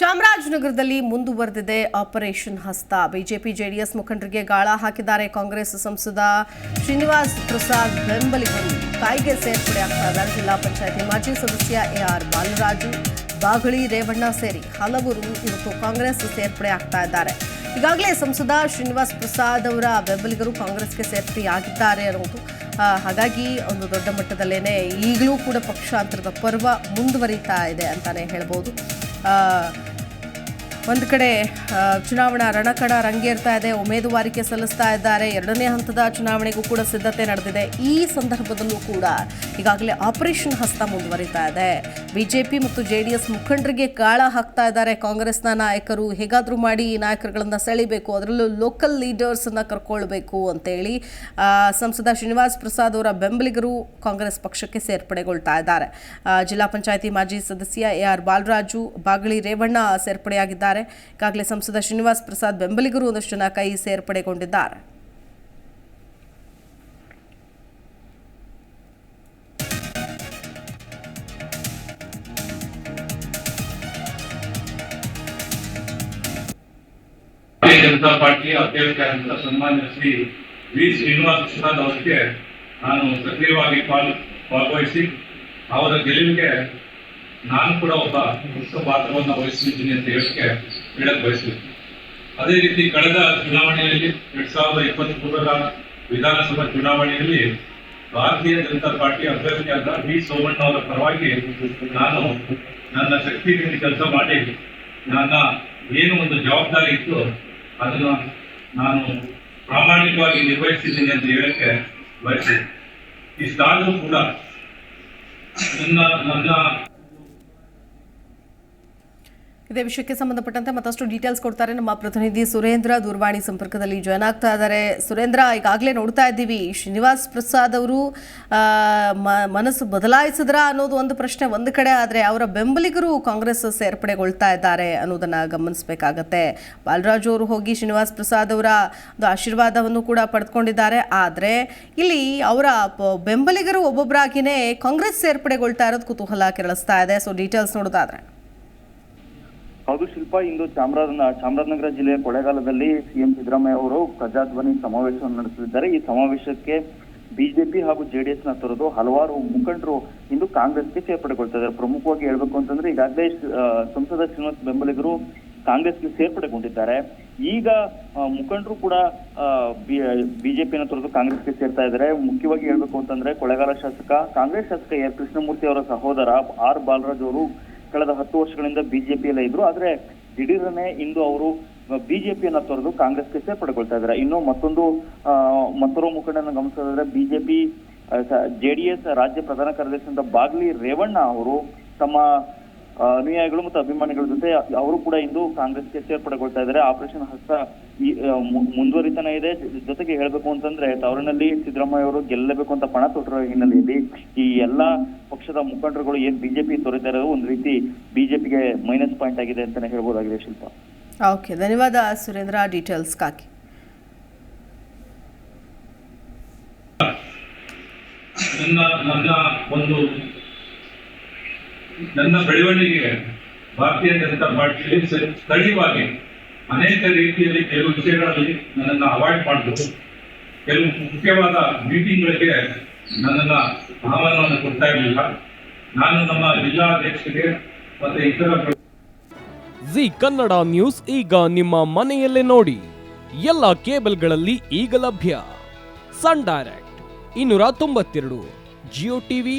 ಚಾಮರಾಜನಗರದಲ್ಲಿ ಮುಂದುವರೆದಿದೆ ಆಪರೇಷನ್ ಹಸ್ತ. ಬಿಜೆಪಿ ಜೆಡಿಎಸ್ ಮುಖಂಡರಿಗೆ ಗಾಳ ಹಾಕಿದ್ದಾರೆ ಕಾಂಗ್ರೆಸ್ ಸಂಸದ ಶ್ರೀನಿವಾಸ್ ಪ್ರಸಾದ್ ಬೆಂಬಲಿಗರು. ಕಾಯ್ಗೆ ಸೇರ್ಪಡೆ ಆಗ್ತಾ ಇದ್ದಾರೆ ಜಿಲ್ಲಾ ಪಂಚಾಯತಿ ಮಾಜಿ ಸದಸ್ಯ ಎಆರ್ ಬಾಲರಾಜು, ಬಾಗಳಿ, ರೇವಣ್ಣ ಸೇರಿ ಹಲವರು ಇವತ್ತು ಕಾಂಗ್ರೆಸ್ ಸೇರ್ಪಡೆ ಆಗ್ತಾ ಇದ್ದಾರೆ. ಈಗಾಗಲೇ ಸಂಸದ ಶ್ರೀನಿವಾಸ್ ಪ್ರಸಾದ್ ಅವರ ಬೆಂಬಲಿಗರು ಕಾಂಗ್ರೆಸ್ಗೆ ಸೇರ್ಪಡೆಯಾಗಿದ್ದಾರೆ ಅನ್ನೋದು ಹಾಗಾಗಿ ಒಂದು ದೊಡ್ಡ ಮಟ್ಟದಲ್ಲೇನೆ ಈಗಲೂ ಕೂಡ ಪಕ್ಷಾಂತರದ ಪರ್ವ ಮುಂದುವರಿತಾ ಇದೆ ಅಂತಾನೆ ಹೇಳ್ಬೋದು. ಒಂದು ಕಡೆ ಚುನಾವಣಾ ರಣಕಣ ರಂಗೇರ್ತಾ ಇದೆ ಉಮೇದುವಾರಿಕೆ ಸಲ್ಲಿಸ್ತಾ ಇದ್ದಾರೆ. ಎರಡನೇ ಹಂತದ ಚುನಾವಣೆಗೂ ಕೂಡ ಸಿದ್ಧತೆ ನಡೆದಿದೆ. ಈ ಸಂದರ್ಭದಲ್ಲೂ ಕೂಡ ಈಗಾಗಲೇ ಆಪರೇಷನ್ ಹಸ್ತ ಮುಂದುವರಿತಾ ಇದೆ. ಬಿಜೆಪಿ ಮತ್ತು ಜೆ ಡಿ ಎಸ್ ಮುಖಂಡರಿಗೆ ಕಾಳ ಹಾಕ್ತಾ ಇದ್ದಾರೆ. ಕಾಂಗ್ರೆಸ್ನ ನಾಯಕರು ಹೇಗಾದರೂ ಮಾಡಿ ಈ ನಾಯಕರುಗಳನ್ನ ಸೆಳಿಬೇಕು, ಅದರಲ್ಲೂ ಲೋಕಲ್ ಲೀಡರ್ಸನ್ನು ಕರ್ಕೊಳ್ಬೇಕು ಅಂತೇಳಿ ಸಂಸದ ಶ್ರೀನಿವಾಸ್ ಪ್ರಸಾದ್ ಅವರ ಬೆಂಬಲಿಗರು ಕಾಂಗ್ರೆಸ್ ಪಕ್ಷಕ್ಕೆ ಸೇರ್ಪಡೆಗೊಳ್ತಾ ಇದ್ದಾರೆ. ಜಿಲ್ಲಾ ಪಂಚಾಯತಿ ಮಾಜಿ ಸದಸ್ಯ ಎ ಆರ್ ಬಾಲರಾಜು ಬಾಗಳಿ ರೇವಣ್ಣ ಸೇರ್ಪಡೆಯಾಗಿದ್ದಾರೆ. ಈಗಾಗಲೇ ಸಂಸದ ಶ್ರೀನಿವಾಸ್ ಪ್ರಸಾದ್ ಬೆಂಬಲಿಗರು ಒಂದಷ್ಟು ಜನ ಕೈ ಸೇರ್ಪಡೆಗೊಂಡಿದ್ದಾರೆ. ಜನತಾ ಪಾರ್ಟಿಯ ಅಧ್ಯಕ್ಷರಾದಂತಹ ಸನ್ಮಾನ್ಯ ಶ್ರೀ ವಿ. ಶ್ರೀನಿವಾಸ ಪ್ರಸಾದ್ ಅವರಿಗೆ ನಾನು ಸಕ್ರಿಯವಾಗಿ ಪಾಲ್ ಭಾಗವಹಿಸಿ ಅವರ ಗೆಲುವಿಗೆ ನಾನು ಕೂಡ ಒಬ್ಬ ಮುಖ್ಯ ಪಾತ್ರವನ್ನು ವಹಿಸಿದ್ದೀನಿ ಅಂತ ಹೇಳಕ್ಕೆ ಹೇಳಕ್ ಬಯಸ್ತೀನಿ. ಅದೇ ರೀತಿ ಕಳೆದ ಚುನಾವಣೆಯಲ್ಲಿ ಎರಡ್ ಸಾವಿರದ ಇಪ್ಪತ್ತ್ ಮೂರರ ವಿಧಾನಸಭಾ ಚುನಾವಣೆಯಲ್ಲಿ ಭಾರತೀಯ ಜನತಾ ಪಾರ್ಟಿ ಅಭ್ಯರ್ಥಿಯಾದ ವಿ ಸೋಮಣ್ಣ ಅವರ ಪರವಾಗಿ ನಾನು ನನ್ನ ಶಕ್ತಿ ಕೆಲಸ ಮಾಡಿ, ನನ್ನ ಏನು ಒಂದು ಜವಾಬ್ದಾರಿ ಇತ್ತು ಅದನ್ನು ನಾನು ಪ್ರಾಮಾಣಿಕವಾಗಿ ನಿರ್ವಹಿಸಿದ್ದೀನಿ ಅಂತ ಹೇಳಕ್ಕೆ ಬಯಸಿದೆ ಈ ಸ್ಥಾನವೂ ಕೂಡ ನನ್ನ ನನ್ನ ಇದೇ. ವಿಷಯಕ್ಕೆ ಸಂಬಂಧಪಟ್ಟಂತೆ ಮತ್ತಷ್ಟು ಡೀಟೇಲ್ಸ್ ಕೊಡ್ತಾರೆ ನಮ್ಮ ಪ್ರತಿನಿಧಿ ಸುರೇಂದ್ರ ದೂರವಾಣಿ ಸಂಪರ್ಕದಲ್ಲಿ ಜಾಯ್ನ್ ಆಗ್ತಾ ಇದ್ದಾರೆ. ಸುರೇಂದ್ರ, ಈಗಾಗಲೇ ನೋಡ್ತಾ ಇದ್ದೀವಿ, ಶ್ರೀನಿವಾಸ್ ಪ್ರಸಾದ್ ಅವರು ಮನಸ್ಸು ಬದಲಾಯಿಸಿದ್ರ ಅನ್ನೋದು ಒಂದು ಪ್ರಶ್ನೆ ಒಂದು ಕಡೆ, ಆದರೆ ಅವರ ಬೆಂಬಲಿಗರು ಕಾಂಗ್ರೆಸ್ ಸೇರ್ಪಡೆಗೊಳ್ತಾ ಇದ್ದಾರೆ ಅನ್ನೋದನ್ನು ಗಮನಿಸಬೇಕಾಗತ್ತೆ. ಬಾಲರಾಜು ಅವರು ಹೋಗಿ ಶ್ರೀನಿವಾಸ್ ಪ್ರಸಾದ್ ಅವರ ಒಂದು ಆಶೀರ್ವಾದವನ್ನು ಕೂಡ ಪಡೆದುಕೊಂಡಿದ್ದಾರೆ ಆದರೆ ಇಲ್ಲಿ ಅವರ ಬೆಂಬಲಿಗರು ಒಬ್ಬೊಬ್ಬರಾಗಿನೇ ಕಾಂಗ್ರೆಸ್ ಸೇರ್ಪಡೆಗೊಳ್ತಾ ಇರೋದು ಕುತೂಹಲ ಕೆರಳಿಸ್ತಾ ಇದೆ. ಸೊ ಡೀಟೇಲ್ಸ್ ನೋಡೋದಾದ್ರೆ. ಹೌದು, ಶಿಲ್ಪ, ಇಂದು ಚಾಮರಾಜನ ಚಾಮರಾಜನಗರ ಜಿಲ್ಲೆಯ ಕೊಳೆಗಾಲದಲ್ಲಿ ಸಿಎಂ ಸಿದ್ದರಾಮಯ್ಯ ಅವರು ಪ್ರಜಾಧ್ವನಿ ಸಮಾವೇಶವನ್ನು ನಡೆಸಲಿದ್ದಾರೆ. ಈ ಸಮಾವೇಶಕ್ಕೆ ಬಿಜೆಪಿ ಹಾಗೂ ಜೆಡಿಎಸ್ನ ತೊರೆದು ಹಲವಾರು ಮುಖಂಡರು ಇಂದು ಕಾಂಗ್ರೆಸ್ಗೆ ಸೇರ್ಪಡೆಗೊಳ್ತಾ ಇದ್ದಾರೆ. ಪ್ರಮುಖವಾಗಿ ಹೇಳ್ಬೇಕು ಅಂತಂದ್ರೆ ಈಗಾಗಲೇ ಸಂಸದ ಶ್ರೀನಿವಾಸ್ ಬೆಂಬಲಿಗರು ಕಾಂಗ್ರೆಸ್ಗೆ ಸೇರ್ಪಡೆಗೊಂಡಿದ್ದಾರೆ. ಈಗ ಮುಖಂಡರು ಕೂಡ ಬಿಜೆಪಿನ ತೊರೆದು ಕಾಂಗ್ರೆಸ್ಗೆ ಸೇರ್ತಾ ಇದ್ದಾರೆ. ಮುಖ್ಯವಾಗಿ ಹೇಳ್ಬೇಕು ಅಂತಂದ್ರೆ ಕೊಳೆಗಾಲ ಶಾಸಕ, ಕಾಂಗ್ರೆಸ್ ಶಾಸಕ ಎ ಕೃಷ್ಣಮೂರ್ತಿ ಅವರ ಸಹೋದರ ಆರ್ ಬಾಲರಾಜ್ ಅವರು ಕಳೆದ ಹತ್ತು ವರ್ಷಗಳಿಂದ ಬಿಜೆಪಿಯಲ್ಲೇ ಇದ್ರು. ಆದ್ರೆ ದಿಢೀರನೆ ಇಂದು ಅವರು ಬಿಜೆಪಿಯನ್ನ ತೊರೆದು ಕಾಂಗ್ರೆಸ್ಗೆ ಸೇರ್ಪಡೆಗೊಳ್ತಾ ಇದ್ದಾರೆ. ಇನ್ನು ಮತ್ತೊಂದು ಆ, ಮತ್ತೋರ್ವ ಮುಖಂಡನ ಗಮನಿಸೋದಾದ್ರೆ ಬಿಜೆಪಿ ಜೆಡಿಎಸ್ ರಾಜ್ಯ ಪ್ರಧಾನ ಕಾರ್ಯದರ್ಶಿ ಬಾಗ್ಲಿ ರೇವಣ್ಣ ಅವರು ತಮ್ಮ ಅನುಯಾಯಿಗಳು ಮತ್ತು ಅಭಿಮಾನಿಗಳ ಜೊತೆ ಅವರು ಕೂಡ ಇಂದು ಕಾಂಗ್ರೆಸ್ಗೆ ಸೇರ್ಪಡೆಗೊಳ್ತಾ ಇದ್ದಾರೆ. ಆಪರೇಷನ್ ಹಸ್ತ ಈ ಮುಂದುವರಿತಾನೆ ಇದೆ. ಜೊತೆಗೆ ಹೇಳ್ಬೇಕು ಅಂತಂದ್ರೆ ತವರಿನಲ್ಲಿ ಸಿದ್ದರಾಮಯ್ಯ ಅವರು ಗೆಲ್ಲಬೇಕು ಅಂತ ಪಣ ತೊಟ್ಟಿರೋ ಹಿನ್ನೆಲೆಯಲ್ಲಿ ಈ ಎಲ್ಲಾ ಪಕ್ಷದ ಮುಖಂಡರುಗಳು ಏನ್ ಬಿಜೆಪಿ ತೊರೆತಾ ಇರೋದು ಒಂದು ರೀತಿ ಬಿಜೆಪಿಗೆ ಮೈನಸ್ ಪಾಯಿಂಟ್ ಆಗಿದೆ ಅಂತಾನೆ ಹೇಳ್ಬೋದಾಗಿದೆ ಶಿಲ್ಪ. ಓಕೆ ಧನ್ಯವಾದ ಸುರೇಂದ್ರ. ಡೀಟೇಲ್ಸ್ಗಾಗಿ ನನ್ನ ನನ್ನ ಒಂದು ನನ್ನ ಬೆಳವಣಿಗೆಗೆ ಭಾರತೀಯ ಜನತಾ ಪಾರ್ಟಿಯಲ್ಲಿ ಸ್ಥಳೀಯವಾಗಿ ಅನೇಕ ರೀತಿಯಲ್ಲಿ ಕೆಲವು ವಿಷಯಗಳಲ್ಲಿ ನನ್ನನ್ನು ಅವಾಯ್ಡ್ ಮಾಡಿದ್ರು ಕೆಲವು ಮುಖ್ಯವಾದ ಮೀಟಿಂಗ್ಗಳಿಗೆ ನನ್ನನ್ನ ಆಹ್ವಾನವನ್ನು ಕೊಡ್ತಾ ಇರಲಿಲ್ಲ. ನಾನು ನಮ್ಮ ಜಿಲ್ಲಾಧ್ಯಕ್ಷರಿಗೆ ಮತ್ತೆ ಇತರ ಜಿ ಕನ್ನಡ ನ್ಯೂಸ್ ಈಗ ನಿಮ್ಮ ಮನೆಯಲ್ಲೇ ನೋಡಿ. ಎಲ್ಲ ಕೇಬಲ್ಗಳಲ್ಲಿ ಈಗ ಲಭ್ಯ. ಸನ್ ಡೈರೆಕ್ಟ್, ಇನ್ನೂರ ತೊಂಬತ್ತೆರಡು, ಜಿಯೋ ಟಿವಿ